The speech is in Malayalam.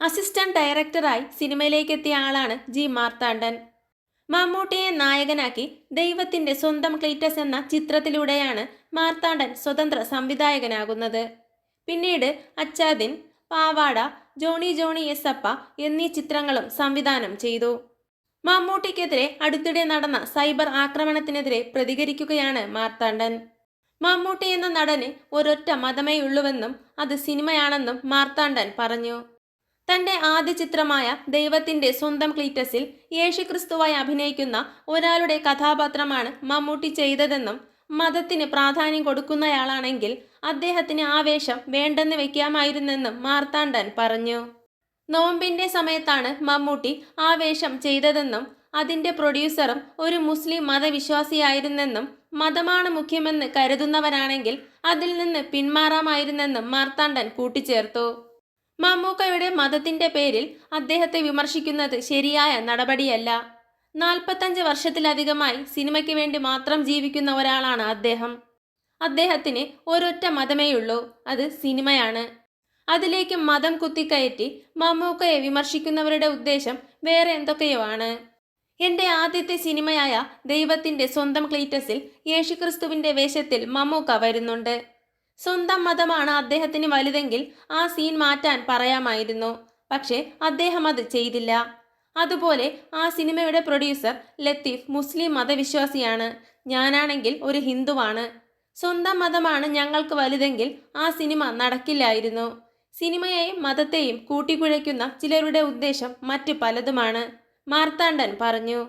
അസിസ്റ്റന്റ് ഡയറക്ടറായി സിനിമയിലേക്ക് എത്തിയ ആളാണ് ജി മാർത്താണ്ഡൻ. മമ്മൂട്ടിയെ നായകനാക്കി ദൈവത്തിന്റെ സ്വന്തം ക്ലീറ്റസ് എന്ന ചിത്രത്തിലൂടെയാണ് മാർത്താണ്ഡൻ സ്വതന്ത്ര സംവിധായകനാകുന്നത്. പിന്നീട് അച്ചാദിൻ പാവാട ജോണി ജോണി എസ് അപ്പ എന്നീ ചിത്രങ്ങളും സംവിധാനം ചെയ്തു. മമ്മൂട്ടിക്കെതിരെ അടുത്തിടെ നടന്ന സൈബർ ആക്രമണത്തിനെതിരെ പ്രതികരിക്കുകയാണ് മാർത്താണ്ഡൻ. മമ്മൂട്ടി എന്ന നടന് ഒരൊറ്റ മതമേ ഉള്ളുവെന്നും അത് സിനിമയാണെന്നും മാർത്താണ്ഡൻ പറഞ്ഞു. തന്റെ ആദ്യ ചിത്രമായ ദൈവത്തിന്റെ സ്വന്തം ക്ലീറ്റസിൽ യേശുക്രിസ്തുവായി അഭിനയിക്കുന്ന ഒരാളുടെ കഥാപാത്രമാണ് മമ്മൂട്ടി ചെയ്തതെന്നും മതത്തിന് പ്രാധാന്യം കൊടുക്കുന്നയാളാണെങ്കിൽ അദ്ദേഹത്തിന് ആവേശം വേണ്ടെന്ന് വെക്കാമായിരുന്നെന്നും മാർത്താണ്ഡൻ പറഞ്ഞു. നോമ്പിന്റെ സമയത്താണ് മമ്മൂട്ടി ആവേശം ചെയ്തതെന്നും അതിന്റെ പ്രൊഡ്യൂസറും ഒരു മുസ്ലിം മതവിശ്വാസിയായിരുന്നെന്നും മതമാണ് മുഖ്യമെന്ന് കരുതുന്നവരാണെങ്കിൽ അതിൽ നിന്ന് പിന്മാറാമായിരുന്നെന്നും മാർത്താണ്ഡൻ കൂട്ടിച്ചേർത്തു. മമ്മൂക്കയുടെ മതത്തിന്റെ പേരിൽ അദ്ദേഹത്തെ വിമർശിക്കുന്നത് ശരിയായ നടപടിയല്ല. നാൽപ്പത്തഞ്ച് വർഷത്തിലധികമായി സിനിമയ്ക്ക് വേണ്ടി മാത്രം ജീവിക്കുന്ന ഒരാളാണ് അദ്ദേഹം. അദ്ദേഹത്തിന് ഒരൊറ്റ മതമേയുള്ളൂ അത് സിനിമയാണ്. അതിലേക്ക് മതം കുത്തിക്കയറ്റി മമ്മൂക്കയെ വിമർശിക്കുന്നവരുടെ ഉദ്ദേശം വേറെ എന്തൊക്കെയോ ആണ്. എന്റെ ആദ്യത്തെ സിനിമയായ ദൈവത്തിന്റെ സ്വന്തം ക്ലീറ്റസിൽ യേശുക്രിസ്തുവിന്റെ വേഷത്തിൽ മമ്മൂക്ക വരുന്നുണ്ട്. സ്വന്തം മതമാണ് അദ്ദേഹത്തിന് വലുതെങ്കിൽ ആ സീൻ മാറ്റാൻ പറയാമായിരുന്നു. പക്ഷേ അദ്ദേഹം അത് ചെയ്തില്ല. അതുപോലെ ആ സിനിമയുടെ പ്രൊഡ്യൂസർ ലത്തീഫ് മുസ്ലിം മതവിശ്വാസിയാണ്. ഞാനാണെങ്കിൽ ഒരു ഹിന്ദുവാണ്. സ്വന്തം മതമാണ് ഞങ്ങൾക്ക് വലുതെങ്കിൽ ആ സിനിമ നടക്കില്ലായിരുന്നു. സിനിമയെയും മതത്തെയും കൂട്ടിക്കുഴയ്ക്കുന്ന ചിലരുടെ ഉദ്ദേശം മറ്റു പലതുമാണ്. മാർത്താണ്ഡൻ പറഞ്ഞു.